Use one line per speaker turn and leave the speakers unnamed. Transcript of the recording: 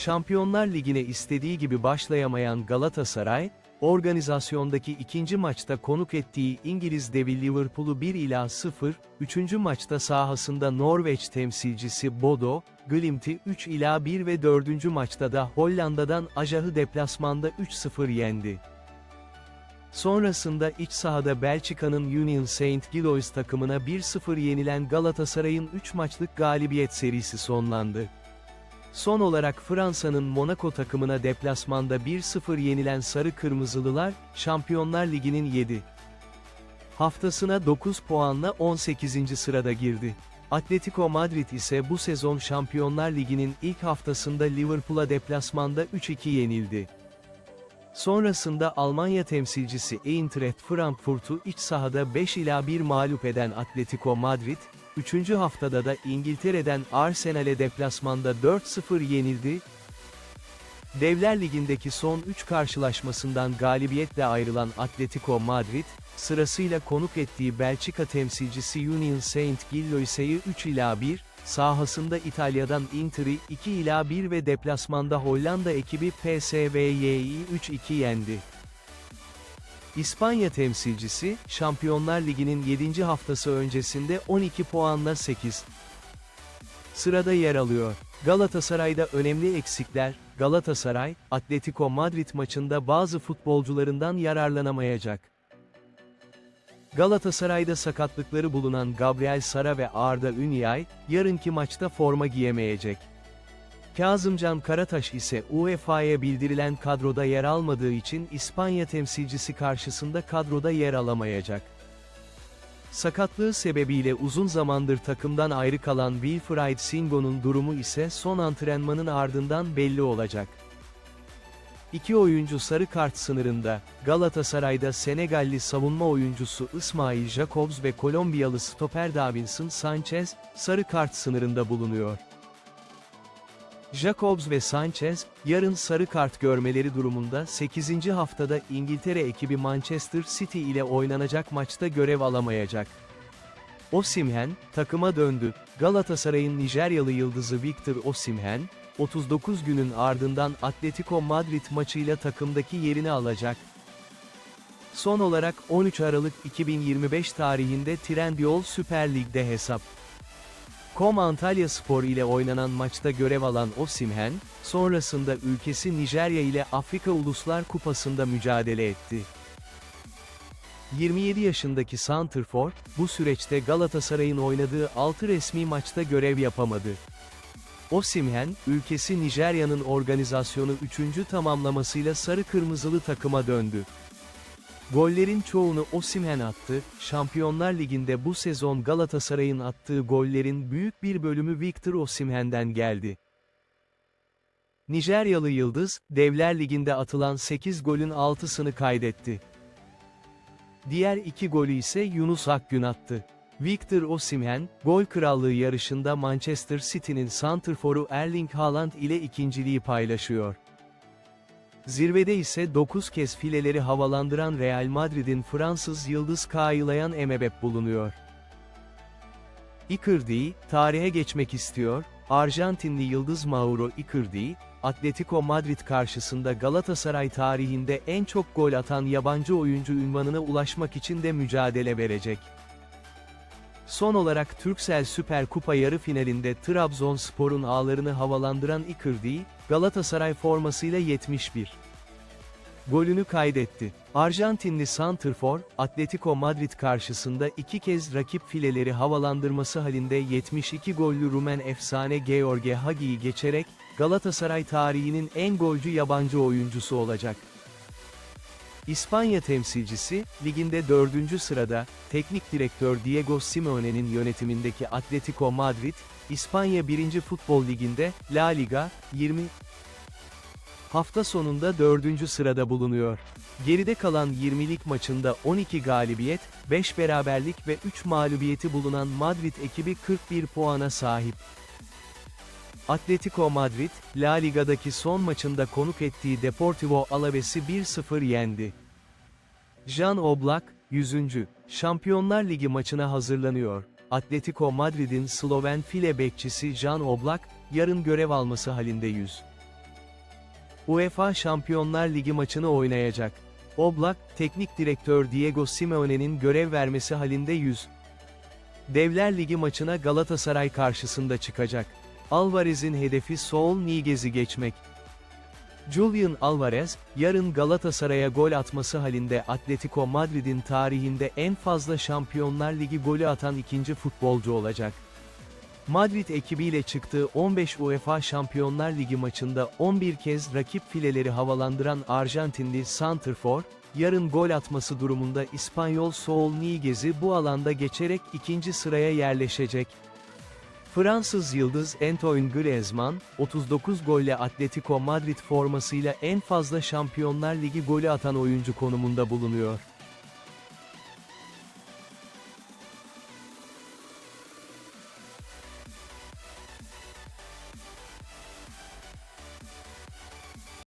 Şampiyonlar Ligi'ne istediği gibi başlayamayan Galatasaray, organizasyondaki ikinci maçta konuk ettiği İngiliz devi Liverpool'u 1 ila 0, üçüncü maçta sahasında Norveç temsilcisi Bodo, Glimt'i 3 ila 1 ve dördüncü maçta da Hollanda'dan Ajax'ı deplasmanda 3-0 yendi. Sonrasında iç sahada Belçika'nın Union Saint Gilloise takımına 1-0 yenilen Galatasaray'ın 3 maçlık galibiyet serisi sonlandı. Son olarak Fransa'nın Monaco takımına deplasmanda 1-0 yenilen Sarı Kırmızılılar, Şampiyonlar Ligi'nin 7. haftasına 9 puanla 18. sırada girdi. Atletico Madrid ise bu sezon Şampiyonlar Ligi'nin ilk haftasında Liverpool'a deplasmanda 3-2 yenildi. Sonrasında Almanya temsilcisi Eintracht Frankfurt'u iç sahada 5 ila 1 mağlup eden Atletico Madrid, 3. haftada da İngiltere'den Arsenal'e deplasmanda 4-0 yenildi. Devler Ligi'ndeki son 3 karşılaşmasından galibiyetle ayrılan Atletico Madrid, sırasıyla konuk ettiği Belçika temsilcisi Union Saint Gilloise'yi 3 ila 1, sahasında İtalya'dan Inter'i 2 ila 1 ve deplasmanda Hollanda ekibi PSV'yi 3-2 yendi. İspanya temsilcisi, Şampiyonlar Ligi'nin 7. haftası öncesinde 12 puanla 8. Sırada yer alıyor. Galatasaray'da önemli eksikler, Galatasaray, Atletico Madrid maçında bazı futbolcularından yararlanamayacak. Galatasaray'da sakatlıkları bulunan Gabriel Sara ve Arda Ünyay, yarınki maçta forma giyemeyecek. Kazımcan Karataş ise UEFA'ya bildirilen kadroda yer almadığı için İspanya temsilcisi karşısında kadroda yer alamayacak. Sakatlığı sebebiyle uzun zamandır takımdan ayrı kalan Wilfried Singo'nun durumu ise son antrenmanın ardından belli olacak. İki oyuncu sarı kart sınırında, Galatasaray'da Senegalli savunma oyuncusu İsmail Jacobs ve Kolombiyalı stoper Davinson Sanchez, sarı kart sınırında bulunuyor. Jacobs ve Sanchez, yarın sarı kart görmeleri durumunda 8. haftada İngiltere ekibi Manchester City ile oynanacak maçta görev alamayacak. Osimhen, takıma döndü. Galatasaray'ın Nijeryalı yıldızı Victor Osimhen, 39 günün ardından Atletico Madrid maçıyla takımdaki yerini alacak. Son olarak 13 Aralık 2025 tarihinde Trendyol Süper Lig'de hesap. Kom Antalya Spor ile oynanan maçta görev alan Osimhen, sonrasında ülkesi Nijerya ile Afrika Uluslar Kupası'nda mücadele etti. 27 yaşındaki Santrfor, bu süreçte Galatasaray'ın oynadığı 6 resmi maçta görev yapamadı. Osimhen, ülkesi Nijerya'nın organizasyonu 3. tamamlamasıyla sarı kırmızılı takıma döndü. Gollerin çoğunu Osimhen attı, Şampiyonlar Ligi'nde bu sezon Galatasaray'ın attığı gollerin büyük bir bölümü Victor Osimhen'den geldi. Nijeryalı Yıldız, Devler Ligi'nde atılan 8 golün 6'sını kaydetti. Diğer iki golü ise Yunus Akgün attı. Victor Osimhen, gol krallığı yarışında Manchester City'nin santrforu Erling Haaland ile ikinciliği paylaşıyor. Zirvede ise 9 kez fileleri havalandıran Real Madrid'in Fransız yıldız Kylian Mbappé bulunuyor. Icardi, tarihe geçmek istiyor, Arjantinli yıldız Mauro Icardi, Atletico Madrid karşısında Galatasaray tarihinde en çok gol atan yabancı oyuncu ünvanına ulaşmak için de mücadele verecek. Son olarak Türksel Süper Kupa yarı finalinde Trabzonspor'un ağlarını havalandıran Icardi, Galatasaray formasıyla 71 golünü kaydetti. Arjantinli santrfor, Atletico Madrid karşısında iki kez rakip fileleri havalandırması halinde 72 gollü Rumen efsane George Hagi'yi geçerek, Galatasaray tarihinin en golcü yabancı oyuncusu olacak. İspanya temsilcisi, liginde dördüncü sırada, teknik direktör Diego Simeone'nin yönetimindeki Atletico Madrid, İspanya 1. Futbol Ligi'nde, La Liga, 20 hafta sonunda dördüncü sırada bulunuyor. Geride kalan 20'lik maçında 12 galibiyet, 5 beraberlik ve 3 mağlubiyeti bulunan Madrid ekibi 41 puana sahip. Atletico Madrid, La Liga'daki son maçında konuk ettiği Deportivo Alaves'i 1-0 yendi. Jan Oblak, 100. Şampiyonlar Ligi maçına hazırlanıyor. Atletico Madrid'in Sloven file bekçisi Jan Oblak, yarın görev alması halinde 100. UEFA Şampiyonlar Ligi maçını oynayacak. Oblak, teknik direktör Diego Simeone'nin görev vermesi halinde 100. Devler Ligi maçına Galatasaray karşısında çıkacak. Alvarez'in hedefi Saul Niguez'i geçmek. Julian Alvarez, yarın Galatasaray'a gol atması halinde Atletico Madrid'in tarihinde en fazla Şampiyonlar Ligi golü atan ikinci futbolcu olacak. Madrid ekibiyle çıktığı 15 UEFA Şampiyonlar Ligi maçında 11 kez rakip fileleri havalandıran Arjantinli Santrfor, yarın gol atması durumunda İspanyol Saul Niguez'i bu alanda geçerek ikinci sıraya yerleşecek. Fransız yıldız Antoine Griezmann, 39 golle Atletico Madrid formasıyla en fazla Şampiyonlar Ligi golü atan oyuncu konumunda bulunuyor.